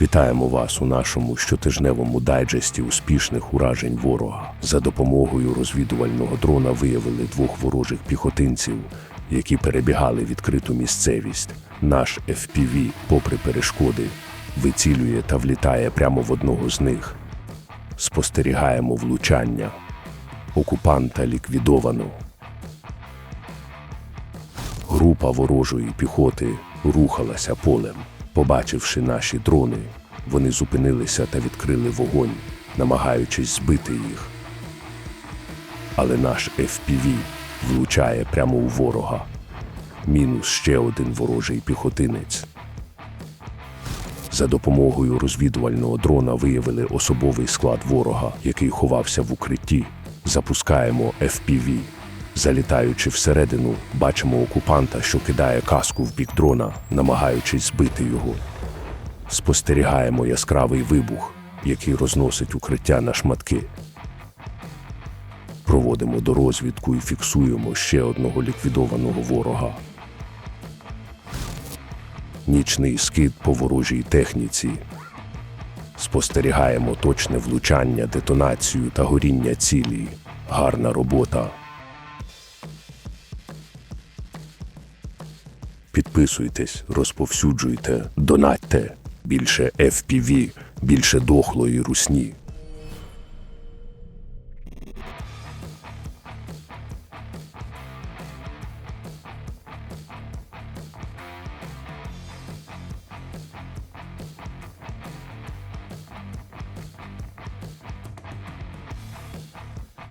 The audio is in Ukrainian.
Вітаємо вас у нашому щотижневому дайджесті успішних уражень ворога. За допомогою розвідувального дрона виявили двох ворожих піхотинців, які перебігали відкриту місцевість. Наш FPV, попри перешкоди, вицілює та влітає прямо в одного з них. Спостерігаємо влучання. Окупанта ліквідовано. Група ворожої піхоти рухалася полем. Побачивши наші дрони, вони зупинилися та відкрили вогонь, намагаючись збити їх. Але наш FPV влучає прямо у ворога. Мінус ще один ворожий піхотинець. За допомогою розвідувального дрона виявили особовий склад ворога, який ховався в укритті. Запускаємо FPV. Залітаючи всередину, бачимо окупанта, що кидає каску в бік дрона, намагаючись збити його. Спостерігаємо яскравий вибух, який розносить укриття на шматки. Проводимо дорозвідку і фіксуємо ще одного ліквідованого ворога. Нічний скид по ворожій техніці. Спостерігаємо точне влучання, детонацію та горіння цілі. Гарна робота. Підписуйтесь, розповсюджуйте, донатьте. Більше FPV, більше дохлої русні.